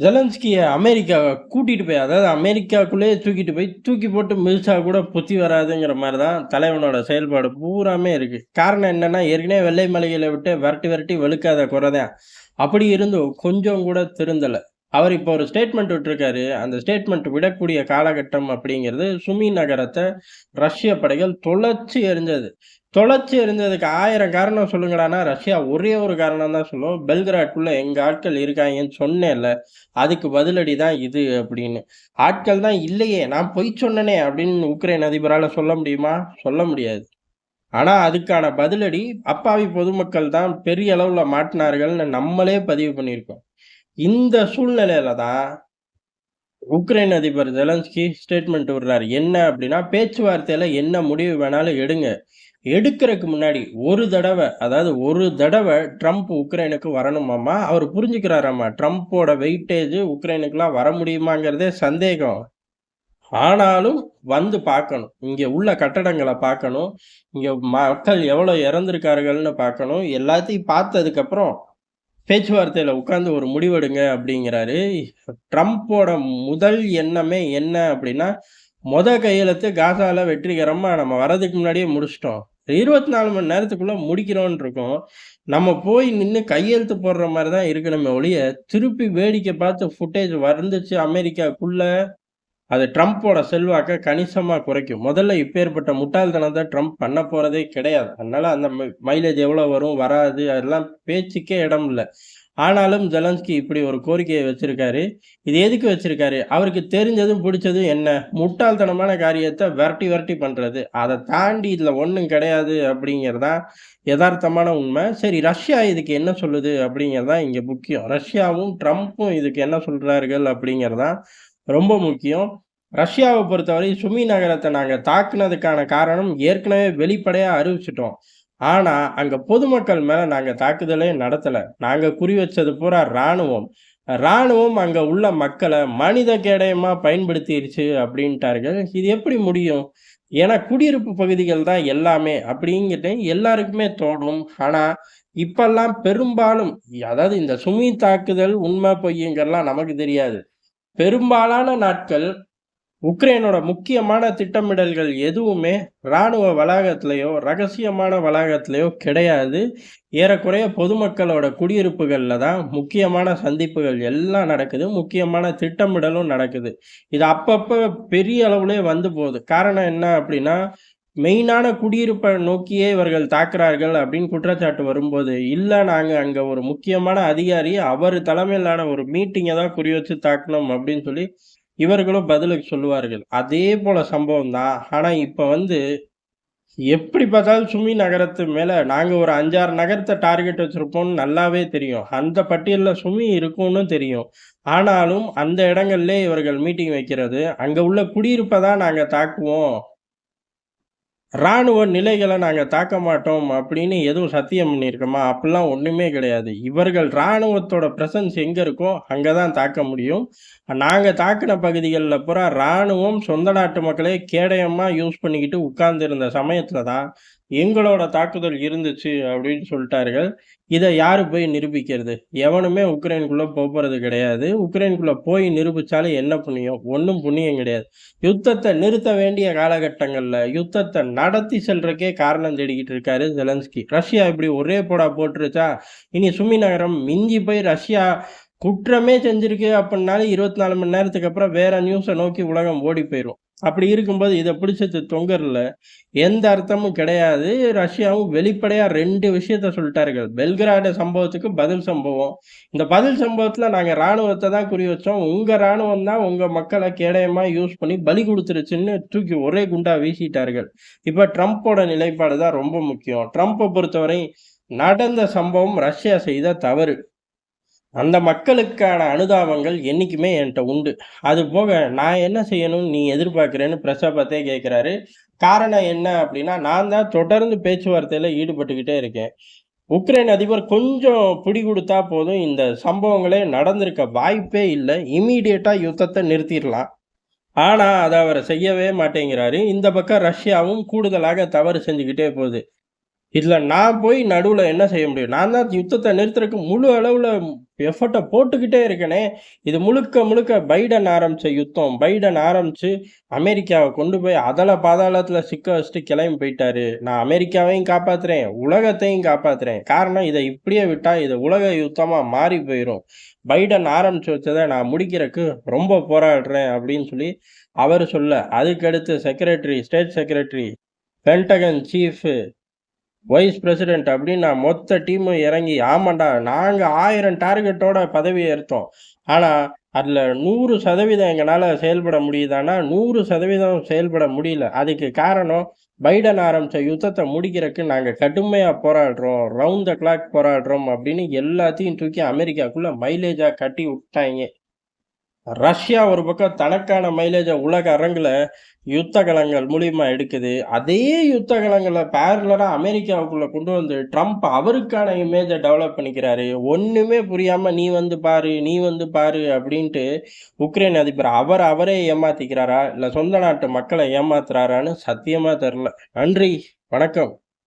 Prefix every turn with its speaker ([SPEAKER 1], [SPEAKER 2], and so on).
[SPEAKER 1] ஜெலன்ஸ்கியை America கூட்டிகிட்டு போய் அதாவது அமெரிக்காக்குள்ளேயே தூக்கிட்டு போய் தூக்கி போட்டு மிதிச்சா கூட புத்தி வராதுங்கிற மாதிரி தான் தலைவனோட செயல்பாடு பூராமே இருக்குது காரணம் என்னென்னா ஏற்கனவே வெள்ளை மலைகளை விட்டு விரட்டி விரட்டி வெளுக்காத குறைதான். அப்படி இருந்தும் கொஞ்சம் கூட திருந்தலை. அவர் இப்போ ஒரு ஸ்டேட்மெண்ட் விட்டுருக்காரு. அந்த ஸ்டேட்மெண்ட் விடக்கூடிய காலகட்டம் அப்படிங்கிறது சுமி நகரத்தை ரஷ்ய படைகள் தொலைச்சி எரிஞ்சது தொலைச்சி எரிஞ்சதுக்கு ஆயிரம் காரணம் சொல்லுங்கடானா ரஷ்யா ஒரே ஒரு காரணம் தான் சொல்லும். பெல்கிராட்குள்ள எங்க ஆட்கள் இருக்காங்கன்னு சொன்னேன்ல. அதுக்கு பதிலடி தான் இது அப்படின்னு. ஆட்கள் தான் இல்லையே. நான் பொய் சொன்னனே அப்படின்னு உக்ரைன் அதிபரால் சொல்ல முடியுமா? சொல்ல முடியாது. ஆனால் அதுக்கான பதிலடி அப்பாவி பொதுமக்கள் தான் பெரிய அளவில் மாட்டினார்கள்னு நம்மளே பதிவு பண்ணியிருக்கோம். இந்த சூழ்நிலையில தான் உக்ரைன் அதிபர் ஜெலன்ஸ்கி ஸ்டேட்மெண்ட் விடுறாரு. என்ன அப்படின்னா பேச்சுவார்த்தையில என்ன முடிவு வேணாலும் எடுங்க. எடுக்கிறதுக்கு முன்னாடி ஒரு தடவை அதாவது ஒரு தடவை ட்ரம்ப் உக்ரைனுக்கு வரணுமாம்மா அவர் புரிஞ்சுக்கிறாராம்மா ட்ரம்ப்போட வெயிட்டேஜ் உக்ரைனுக்குலாம் வர முடியுமாங்கிறதே சந்தேகம். ஆனாலும் வந்து பார்க்கணும். இங்கே உள்ள கட்டடங்களை பார்க்கணும். இங்கே மக்கள் எவ்வளோ இறந்துருக்கார்கள்னு பார்க்கணும். எல்லாத்தையும் பார்த்ததுக்கப்புறம் பேச்சுவார்த்தையில் உட்காந்து ஒரு முடிவெடுங்க அப்படிங்கிறாரு. ட்ரம்ப்போட முதல் எண்ணமே என்ன அப்படின்னா மொத கையெழுத்து காசால வெற்றிகரமாக நம்ம வரதுக்கு முன்னாடியே முடிச்சிட்டோம். இருபத்தி நாலு மணி நேரத்துக்குள்ளே முடிக்கிறோன்னு இருக்கோம் நம்ம போய் நின்று கையெழுத்து போடுற மாதிரி தான் இருக்கணுமே ஒழிய திருப்பி வேடிக்கை பார்த்து ஃபுட்டேஜ் வந்துச்சு அமெரிக்காக்குள்ளே அது ட்ரம்ப்போட செல்வாக்கை கணிசமாக குறைக்கும். முதல்ல இப்பேற்பட்ட முட்டாள்தனத்தை ட்ரம்ப் பண்ண போகிறதே கிடையாது. அதனால் அந்த மைலேஜ் எவ்வளோ வரும் வராது அதெல்லாம் பேச்சுக்கே இடம் இல்லை. ஆனாலும் ஜெலன்ஸ்கி இப்படி ஒரு கோரிக்கையை வச்சிருக்காரு. இது எதுக்கு வச்சிருக்காரு? அவருக்கு தெரிஞ்சதும் பிடிச்சதும் என்ன? முட்டாள்தனமான காரியத்தை விரட்டி விரட்டி பண்ணுறது அதை தாண்டி இதில் ஒன்றும் கிடையாது அப்படிங்கிறதான் யதார்த்தமான உண்மை. சரி ரஷ்யா இதுக்கு என்ன சொல்லுது அப்படிங்கிறதான் இங்கே முக்கியம். ரஷ்யாவும் ட்ரம்ப்பும் இதுக்கு என்ன சொல்கிறார்கள் அப்படிங்கிறதான் ரொம்ப முக்கியம். ரஷ்யாவை பொறுத்தவரை சுமி நகரத்தை நாங்கள் தாக்குனதுக்கான காரணம் ஏற்கனவே வெளிப்படையாக அறிவிச்சிட்டோம். ஆனால் அங்கே பொதுமக்கள் மேலே நாங்கள் தாக்குதலே நடத்தலை. நாங்கள் குறி வச்சது பூரா இராணுவம். இராணுவம் அங்கே உள்ள மக்களை மனித கேடயமாக பயன்படுத்திடுச்சு அப்படின்ட்டார்கள். இது எப்படி முடியும்? ஏன்னா குடியிருப்பு பகுதிகள் தான் எல்லாமே. அப்படிங்கிட்டு எல்லாருக்குமே தோணும். ஆனால் இப்பெல்லாம் பெரும்பாலும் அதாவது இந்த சுமி தாக்குதல் உண்மை பொய்யுங்கிறலாம் நமக்கு தெரியாது. பெரும்பாலான நாட்கள் உக்ரைனோட முக்கியமான திட்டமிடல்கள் எதுவுமே இராணுவ வளாகத்திலேயோ ரகசியமான வளாகத்திலேயோ கிடையாது. ஏறக்குறைய பொதுமக்களோட குடியிருப்புகளில் தான் முக்கியமான சந்திப்புகள் எல்லாம் நடக்குது. முக்கியமான திட்டமிடலும் நடக்குது. இது அப்பப்போ பெரிய அளவுலேயே வந்து போகுது. காரணம் என்ன அப்படின்னா மெயினான குடியிருப்பை நோக்கியே இவர்கள் தாக்குறார்கள் அப்படின்னு குற்றச்சாட்டு வரும்போது இல்லை நாங்கள் அங்கே ஒரு முக்கியமான அதிகாரி அவர் தலைமையிலான ஒரு மீட்டிங்கை தான் குறி வச்சு தாக்கணும் அப்படின்னு சொல்லி இவர்களும் பதிலுக்கு சொல்லுவார்கள். அதே போல சம்பவம் தான் ஆனால் இப்போ வந்து எப்படி பார்த்தாலும் சுமி நகரத்து மேலே நாங்கள் ஒரு அஞ்சாறு நகரத்தை டார்கெட் வச்சுருப்போம்னு நல்லாவே தெரியும். அந்த பட்டியலில் சுமி இருக்கும்னு தெரியும். ஆனாலும் அந்த இடங்கள்லே இவர்கள் மீட்டிங் வைக்கிறது. அங்கே உள்ள குடியிருப்பை தான் நாங்கள் தாக்குவோம். இராணுவ நிலைகளை நாங்கள் தாக்க மாட்டோம் அப்படின்னு எதுவும் சத்தியம் பண்ணியிருக்கோமா? அப்படிலாம் ஒன்றுமே கிடையாது. இவர்கள் இராணுவத்தோட ப்ரெசன்ஸ் எங்கே இருக்கோ அங்கே தான் தாக்க முடியும். நாங்கள் தாக்கின பகுதிகளில் பூரா இராணுவம் சொந்த நாட்டு மக்களே கேடயமாக யூஸ் பண்ணிக்கிட்டு உட்கார்ந்துருந்த சமயத்தில் தான் எங்களோட தாக்குதல் இருந்துச்சு அப்படின்னு சொல்லிட்டார்கள். இதை யாரு போய் நிரூபிக்கிறது? எவனுமே உக்ரைனுக்குள்ளே போகிறது கிடையாது. உக்ரைனுக்குள்ளே போய் நிரூபித்தாலும் என்ன புண்ணியம்? ஒன்றும் புண்ணியம் கிடையாது. யுத்தத்தை நிறுத்த வேண்டிய காலகட்டங்களில் யுத்தத்தை நடத்தி செல்றக்கே காரணம் தேடிக்கிட்டு இருக்காரு ஜெலன்ஸ்கி. ரஷ்யா இப்படி ஒரே போடா போட்டுருச்சா? இனி சுமி நகரம் மிஞ்சி போய் ரஷ்யா குற்றமே செஞ்சிருக்கு அப்படின்னாலும் இருபத்தி நாலு மணி நேரத்துக்கு அப்புறம் வேற நியூஸை நோக்கி உலகம் ஓடி போயிடும் அப்படி இருக்கும்போது இதை பிடிச்சது தொங்கரில். எந்த அர்த்தமும் கிடையாது. ரஷ்யாவும் வெளிப்படையாக ரெண்டு விஷயத்த சொல்லிட்டார்கள். பெல்கிராடு சம்பவத்துக்கு பதில் சம்பவம். இந்த பதில் சம்பவத்தில் நாங்கள் ராணுவத்தை தான் குறி வச்சோம். உங்கள் ராணுவம் தான் உங்கள் மக்களை கேடயமாக யூஸ் பண்ணி பலி கொடுத்துருச்சுன்னு தூக்கி ஒரே குண்டா வீசிட்டார்கள். இப்போ ட்ரம்ப்போட நிலைப்பாடு தான் ரொம்ப முக்கியம். ட்ரம்ப்பை பொறுத்தவரை நடந்த சம்பவம் ரஷ்யா செய்த தவறு. அந்த மக்களுக்கான அனுதாபங்கள் என்றைக்குமே என்கிட்ட உண்டு. அது போக நான் என்ன செய்யணும்னு நீ எதிர்பார்க்குறேன்னு பிரசாபத்தே கேட்குறாரு. காரணம் என்ன அப்படின்னா நான் தான் தொடர்ந்து பேச்சுவார்த்தையில் ஈடுபட்டுக்கிட்டே இருக்கேன். உக்ரைன் அதிபர் கொஞ்சம் பிடி கொடுத்தா போதும் இந்த சம்பவங்களே நடந்திருக்க வாய்ப்பே இல்லை. இமீடியட்டாக யுத்தத்தை நிறுத்திடலாம். ஆனால் அதை அவர் செய்யவே மாட்டேங்கிறாரு. இந்த பக்கம் ரஷ்யாவும் கூடுதலாக தவறு செஞ்சுக்கிட்டே போகுது. இதில் நான் போய் நடுவில் என்ன செய்ய முடியும்? நான் தான் யுத்தத்தை நிறுத்துறதுக்கு முழு அளவில் எஃபர்ட்டை போட்டுக்கிட்டே இருக்கனே! இது முழுக்க முழுக்க பைடன் ஆரம்பிச்ச யுத்தம். பைடன் ஆரம்பித்து அமெரிக்காவை கொண்டு போய் அதல பாதாளத்தில் சிக்க வச்சுட்டு கிளம்பி போயிட்டாரு. நான் அமெரிக்காவையும் காப்பாத்துறேன், உலகத்தையும் காப்பாத்துறேன். காரணம் இதை இப்படியே விட்டால் இது உலக யுத்தமாக மாறி போயிடும் பைடன் ஆரம்பித்து வச்சதை நான் முடிக்கிறதுக்கு ரொம்ப போராடுறேன் அப்படின்னு சொல்லி அவர் சொல்ல, அதுக்கடுத்து secretary, state secretary, Pentagon chief, vice president அப்படின்னு நான் மொத்த டீமும் இறங்கி, ஆமாண்டா நாங்கள் ஆயிரம் டார்கெட்டோட பதவி ஏற்றோம். ஆனால் அதில் நூறு சதவீதம் எங்களால் செயல்பட முடியுதானா நூறு சதவீதம் செயல்பட முடியல. அதுக்கு காரணம் பைடன் ஆரம்பித்த யுத்தத்தை முடிக்கிறதுக்கு நாங்கள் கடுமையாக போராடுறோம். ரவுண்ட் த கிளாக் போராடுறோம் அப்படின்னு எல்லாத்தையும் தூக்கி அமெரிக்காக்குள்ளே மைலேஜாக கட்டி விட்டாங்க ரஷ்யா ஒரு பக்கம் தனக்கான மைலேஜ உலக அரங்கில் யுத்த கலங்கள் மூலியமா எடுக்குது. அதே யுத்த கலங்களை பேரலராக அமெரிக்காவுக்குள்ளே கொண்டு வந்து ட்ரம்ப் அவருக்கான இமேஜை டெவலப் பண்ணிக்கிறாரு. ஒன்றுமே புரியாம நீ வந்து பாரு, நீ வந்து பாரு அப்படின்ட்டு உக்ரைன் அதிபர் அவர் அவரே ஏமாத்திக்கிறாரா? இல்லை சொந்த நாட்டு மக்களை ஏமாத்துறாரான்னு சத்தியமாக தெரில நன்றி, வணக்கம்.